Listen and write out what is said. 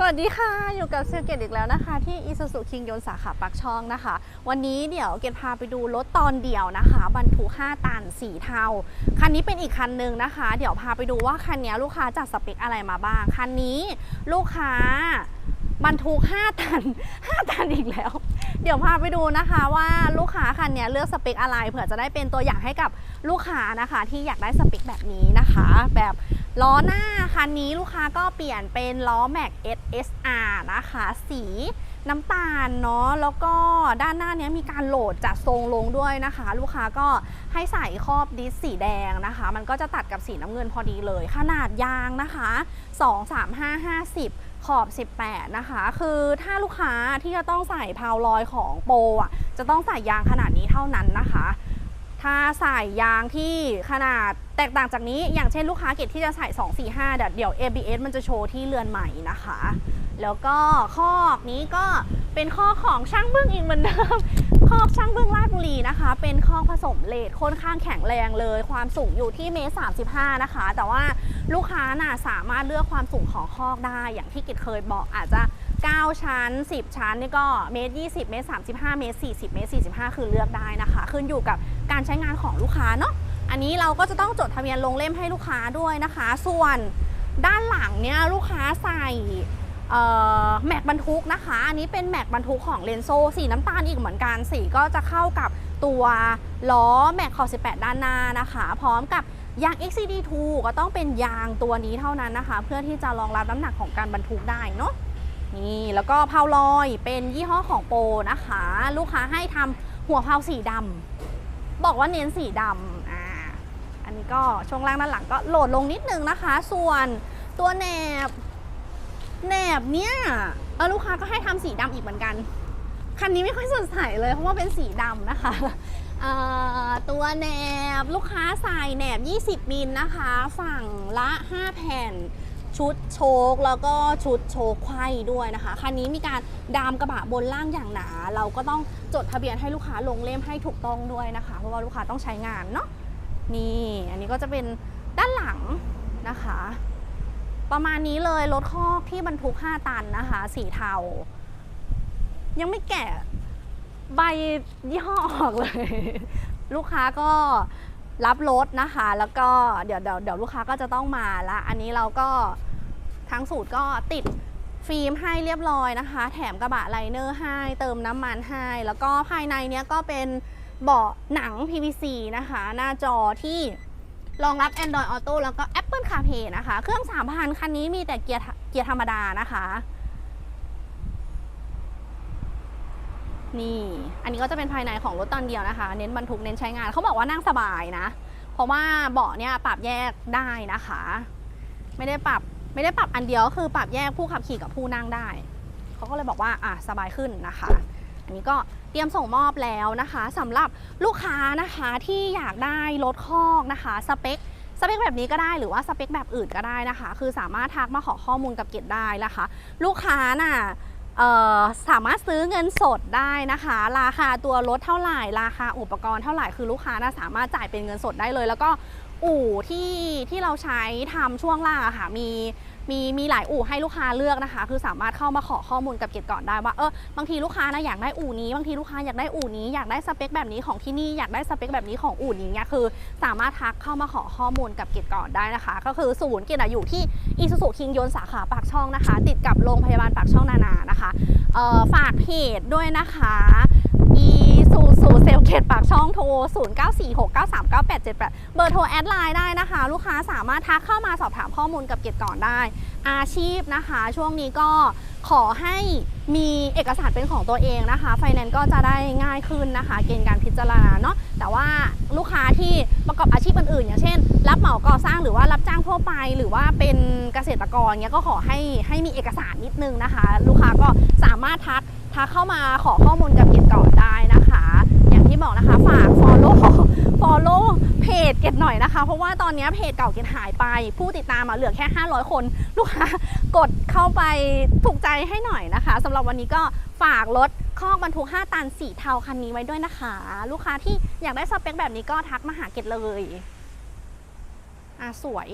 สวัสดีค่ะ อยู่กับเซลเกตอีกแล้วนะคะ ที่อีซูซูคิงยนสาขาปักช่องนะคะ วันนี้เดี๋ยวเกตพาไปดูรถตอนเดียวนะคะ บรรทุก5ตันสีเทา คันนี้เป็นอีกคันหนึ่งนะคะ เดี๋ยวพาไปดูว่าคันนี้ลูกค้าจัดสเปคอะไรมาบ้าง คันนี้ลูกค้าบรรทุก5ตัน 5 ตันอีกแล้ว เดี๋ยวพาไปดูนะคะว่าลูกค้าคันนี้เลือกสเปคอะไรเผื่อจะได้เป็นตัวอย่างให้กับลูกค้านะคะ ที่อยากได้สเปคแบบนี้นะคะ แบบ ล้อหน้าคันนี้ลูกค้าก็เปลี่ยนเป็นล้อแม็ก SSR นะคะ สีน้ำตาลเนาะแล้วก็ด้านหน้าเนี้ยมีการโหลดจัดทรงลงด้วยนะคะ ลูกค้าก็ให้ใส่ครอบดิสสีแดงนะคะ มันก็จะตัดกับสีน้ำเงินพอดีเลย ขนาดยางนะคะ 2 3 5 50 ขอบ 18 นะคะ คือถ้าลูกค้าที่จะต้องใส่พาวลอยของโปรอะจะต้องใส่ยางขนาดนี้เท่านั้นนะคะ ถ้าใส่ยางที่ขนาดแตกต่างจากนี้ อย่างเช่นลูกค้าเกตที่จะใส่ 2 4 5 เดี๋ยวเดี๋ยว ABS มันจะโชว์ที่เรือนใหม่นะคะ แล้วก็คอกนี้ก็เป็นคอกของช่างบึ้งอีกเหมือนเดิมคอกช่างบึ้งลาดบุรีนะคะ เป็นคอกผสมเลทค่อนข้างแข็งแรงเลย ความสูงอยู่ที่เมตร35 นะคะ แต่ว่าลูกค้าน่ะสามารถเลือกความสูงของคอกได้ อย่างที่กิตเคยบอกอาจจะ9 ชั้น 10 ชั้นนี่ก็เมตร 20 เมตร 35 เมตร 40 เมตร 45 คือเลือกได้นะคะ ขึ้นอยู่กับ การใช้งานของลูกค้าเนาะอันนี้เราก็จะต้องจดทะเบียนลงเล่มให้ลูกค้าด้วยนะคะ ส่วนด้านหลังเนี่ยลูกค้าใส่แม็กบรรทุกนะคะ อันนี้เป็นแม็กบรรทุกของเลนโซสีน้ำตาลอีกเหมือนกันสีก็จะเข้ากับตัวล้อแม็กขอบ18 ด้านหน้านะคะ พร้อมกับยาง XCD2 ก็ต้องเป็นยางตัวนี้เท่านั้นนะคะ เพื่อที่จะรองรับน้ำหนักของการบรรทุกได้เนาะนี่แล้วก็เพาลอยเป็นยี่ห้อของโปนะคะ ลูกค้าให้ทำหัวเพาสีดำ บอกว่าเน้นสีดำอ่าอันนี้ก็ช่วงล่างด้านหลังก็โหลดลงนิดนึงนะคะ ส่วนตัวแหนบแหนบเนี่ยเออลูกค้าก็ให้ทำสีดำอีกเหมือนกัน คันนี้ไม่ค่อยสดใสเลยเพราะว่าเป็นสีดำนะคะตัวแหนบลูกค้าใส่แหนบ 20 มิลนะคะ ฝั่งละ 5 แผ่น ชุดโชคแล้วก็ชุดโชคไขว้ด้วยนะคะคันนี้มีการดามกระบะบนล่างอย่างหนา เราก็ต้องจดทะเบียนให้ลูกค้าลงเล่มให้ถูกต้องด้วยนะคะ เพราะว่าลูกค้าต้องใช้งานเนาะนี่อันนี้ก็จะเป็นด้านหลังนะคะ ประมาณนี้เลยรถคอกที่บรรทุก 5 ตันนะคะสีเทา ยังไม่แกะใบยี่ห้อออกเลย ลูกค้าก็รับรถนะคะ แล้วก็เดี๋ยวเดี๋ยวเดี๋ยวลูกค้าก็จะต้องมาละ อันนี้เราก็ ทั้งสูตรก็ติดฟิล์มให้เรียบร้อยนะคะ แถมกระบะไลเนอร์ให้ เติมน้ำมันให้ แล้วก็ภายในเนี้ยก็เป็นเบาะหนัง PVC นะคะ หน้าจอที่รองรับ Android Auto แล้วก็ Apple CarPlay นะคะ เครื่อง 3,000 คันนี้มีแต่เกียร์เกียร์ธรรมดานะคะ นี่ อันนี้ก็จะเป็นภายในของรถตอนเดียวนะคะ เน้นบรรทุกเน้นใช้งาน เขาบอกว่านั่งสบายนะ เพราะว่าเบาะเนี่ยปรับแยกได้นะคะ ไม่ได้ปรับ ไม่ได้ปรับอันเดียวก็คือปรับแยกผู้ขับขี่กับผู้นั่งได้ เขาก็เลยบอกว่าอะสบายขึ้นนะคะ อันนี้ก็เตรียมส่งมอบแล้วนะคะสำหรับลูกค้านะคะที่อยากได้รถคอกนะคะ สเปคสเปคแบบนี้ก็ได้หรือว่าสเปคแบบอื่นก็ได้นะคะ คือสามารถทักมาขอข้อมูลกับเกดได้นะคะ ลูกค้าน่ะเอ่อสามารถซื้อเงินสดได้นะคะ ราคาตัวรถเท่าไหร่ ราคาอุปกรณ์เท่าไหร่คือลูกค้าน่ะสามารถจ่ายเป็นเงินสดได้เลย แล้วก็ อู่ที่ที่เราใช้ทำช่วงล่างอะค่ะมีมีมีหลายอู่ให้ลูกค้าเลือกนะคะ คือสามารถเข้ามาขอข้อมูลกับเกดก่อนได้ว่าเออบางทีลูกค้านะอยากได้อู่นี้บางทีลูกค้าอยากได้อู่นี้อยากได้สเปคแบบนี้ของที่นี่อยากได้สเปคแบบนี้ของอู่นี้เนี่ยคือ สามารถทักเข้ามาขอข้อมูลกับเกดก่อนได้นะคะ ก็คือศูนย์เกดอะอยู่ที่อีซูซูคิงยนสาขาปากช่องนะคะ ติดกับโรงพยาบาลปากช่องนานานะคะเออฝากเพจด้วยนะคะ อีซูซูเซลเกตปากช่องโทร 0946939878 เบอร์โทรแอดไลน์ได้นะคะ ลูกค้าสามารถทักเข้ามาสอบถามข้อมูลกับเกดก่อนได้ อาชีพนะคะ ช่วงนี้ก็ขอให้มีเอกสารเป็นของตัวเองนะคะไฟแนนซ์ก็จะได้ง่ายขึ้นนะคะ เกณฑ์การพิจารณาเนาะแต่ว่าลูกค้าที่ประกอบอาชีพอื่นๆ อย่างเช่น รับเหมาก่อสร้างหรือว่ารับจ้างทั่วไป หรือว่าเป็นเกษตรกรเงี้ยก็ขอให้ให้มีเอกสารนิดนึงนะคะ ลูกค้าก็สามารถทักทักเข้ามาขอข้อมูลกับเกดก่อนได้นะคะ อย่างที่บอกนะคะฝาก follow follow เพจ เกดหน่อยนะเพราะว่าตอนนี้เพจเก่าเกดหายไป ผู้ติดตามมาเหลือแค่ 500 คน ลูกค้ากดเข้าไปถูกใจให้หน่อยนะคะสำหรับวันนี้ก็ฝากรถคอกบรรทุก 5 ตันสีเทาคันนี้ไว้ด้วยนะคะ ลูกค้าที่อยากได้สเปคแบบนี้ก็ทักมาหาเกดเลย อะสวย